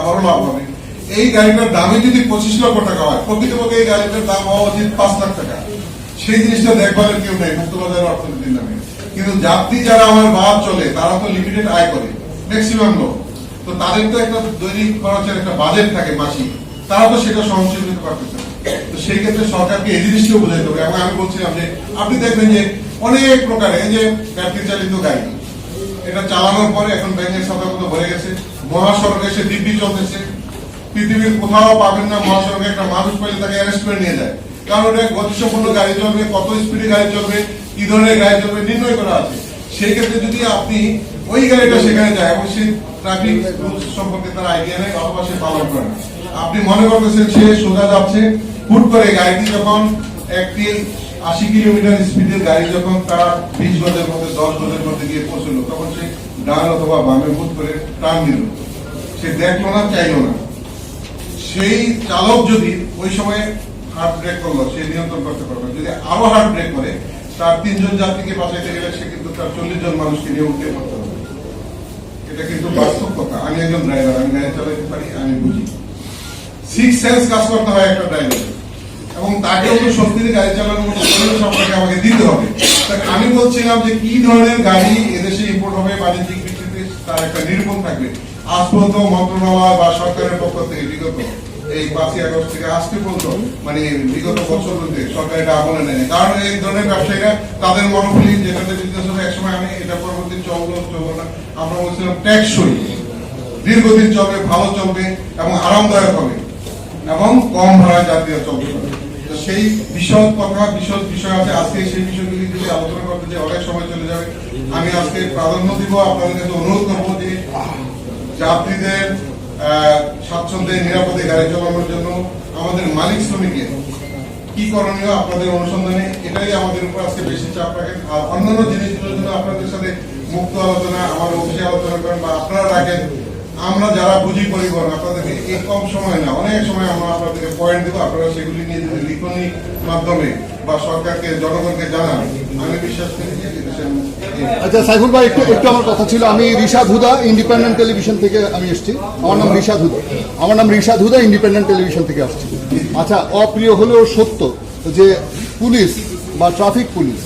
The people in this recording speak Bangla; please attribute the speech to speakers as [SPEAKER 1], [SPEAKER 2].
[SPEAKER 1] আমারও লাভ হবে। এই গাড়িটার যদি পঁচিশ লক্ষ টাকা হয় প্রকৃতপক্ষে এই গাড়িটার দাম হওয়া উচিত পাঁচ লাখ টাকা। সেই জিনিসটা কেউ নেই অর্থনীতির নামে কিন্তু যাত্রী যারা আমার চলে, তারা তো লিমিটেড আয় করে ম্যাক্সিমাম লোক। তো তাদের তো একটা দৈনিক খরচের একটা বাজেট থাকে মাসিক। তারা তো সেটা সহনশীল পারতেছে তো সেই ক্ষেত্রে সরকারকে এই জিনিসটিও বোঝাইতে হবে। এবং আমি বলছিলাম যে, আপনি দেখবেন যে অনেক প্রকারে যে ব্যাটারি চালিত গাড়ি, এটা চালানোর পরে এখন ব্যাংকের সাথে ভরে গেছে। মহাসড়কে সে দিব্যি চলতেছে। পৃথিবীর কোথাও পাবেন না মহাসড়কে একটা মানুষ পেলে তাকে অ্যারেস্ট করে নিয়ে যায়। কারণ ওটা গতিসম্পন্ন গাড়ি চলবে, কত স্পিডে গাড়ি চলবে, কি ধরনের গাড়ি চলবে নির্ণয় করা আছে। সেই ক্ষেত্রে যদি আপনি ওই গাড়িটা সেখানে যায় এবং সেই ট্রাফিক রুলস সম্পর্কে তার আইডিয়া নেই অথবা সে পালন করে না। আপনি মনে করতেছেন সে সোজা যাচ্ছে, হুট করে গাড়িটি যখন একটি আশি কিলোমিটার স্পিডের গাড়ি যখন তার বিশ গজের মধ্যে, দশ গজের মধ্যে গিয়ে পৌঁছলো, তখন সে ডান অথবা বামে হুট করে টান দিল। সে দেখল না, চাইলো না। সেই চালক যদি ওই সময় হার্ট ব্রেক করল, সে নিয়ন্ত্রণ করতে পারবে যদি আরও হার্ট ব্রেক করে, তার তিনজন যাত্রীকে বাঁচাইতে গেলে সে কিন্তু তার চল্লিশ জন মানুষকে নিয়ে উঠতে পারতে হবে এটা কিন্তু বাস্তব কথা। আমি একজন ড্রাইভার আমি গাড়ি চালাতে পারি, আমি বুঝি। সিক্স সেন্স কাজ করতে হয় একটা ড্রাইভার এবং তাকেও তো সত্যি গাড়ি চালানোর সম্পর্কে আমাকে দিতে হবে। আমি বলছিলাম যে কি ধরনের গাড়ি এদেশে ইম্পোর্ট হবে, বাণিজ্যিক ভিত্তিতে তার একটা থাকবে। আজ পর্যন্ত মন্ত্রণালয় বা সরকারের পক্ষ থেকে বিগত এই পাঁচই আগস্ট থেকে আজকে পর্যন্ত মানে বিগত সরকার এটা আমলে কারণ এই ধরনের ব্যবসায়ীরা তাদের মনোবলী যেটাতে বিজনেস হবে, একসময় আমি এটা পরবর্তী চলবো চলবো না। আমরা বলছিলাম ট্যাক্সই দীর্ঘদিন চলবে, ভালো চলবে এবং আরামদায়ক হবে এবং কম ভাড়া জাতীয় তো সেই বিশদ কথা, বিশদ বিষয় আছে। আজকে সেই বিষয়গুলি যদি আলোচনা করতে যে অনেক সময় চলে যাবে। আমি আজকে প্রাধান্য দিব, আপনাদের কাছে অনুরোধ করব যে যাত্রীদের স্বাচ্ছন্দ্যে নিরাপদে গাড়ি চালানোর জন্য আমাদের মালিক শ্রমিকের কি করণীয় আপনাদের অনুসন্ধানে, এটাই আমাদের উপর আজকে বেশি চাপ রাখেন আর অন্যান্য জিনিসগুলোর জন্য আপনাদের সাথে মুক্ত আলোচনা, আমার অফিসে আলোচনা করেন বা আপনারা রাখেন আমরা যারা বুঝি পরিবহন, আপনাদেরকে এই কম সময় না, অনেক সময় আমরা আপনাদেরকে পয়েন্ট দেবো, আপনারা সেগুলি নিয়ে যদি লিখনি মাধ্যমে বা সরকারকে, জনগণকে জানান, আমি বিশ্বাস করি
[SPEAKER 2] আচ্ছা সাইফুল ভাই, একটু একটু আমার কথা ছিল। আমি রিশাদ হুদা ইন্ডিপেন্ডেন্ট টেলিভিশন থেকে আমি এসেছি। আমার নাম রিশাদ হুদা আমার নাম রিশাদ হুদা ইন্ডিপেন্ডেন্ট টেলিভিশন থেকে আসছি। আচ্ছা অপ্রিয় হলেও সত্য যে পুলিশ বা ট্রাফিক পুলিশ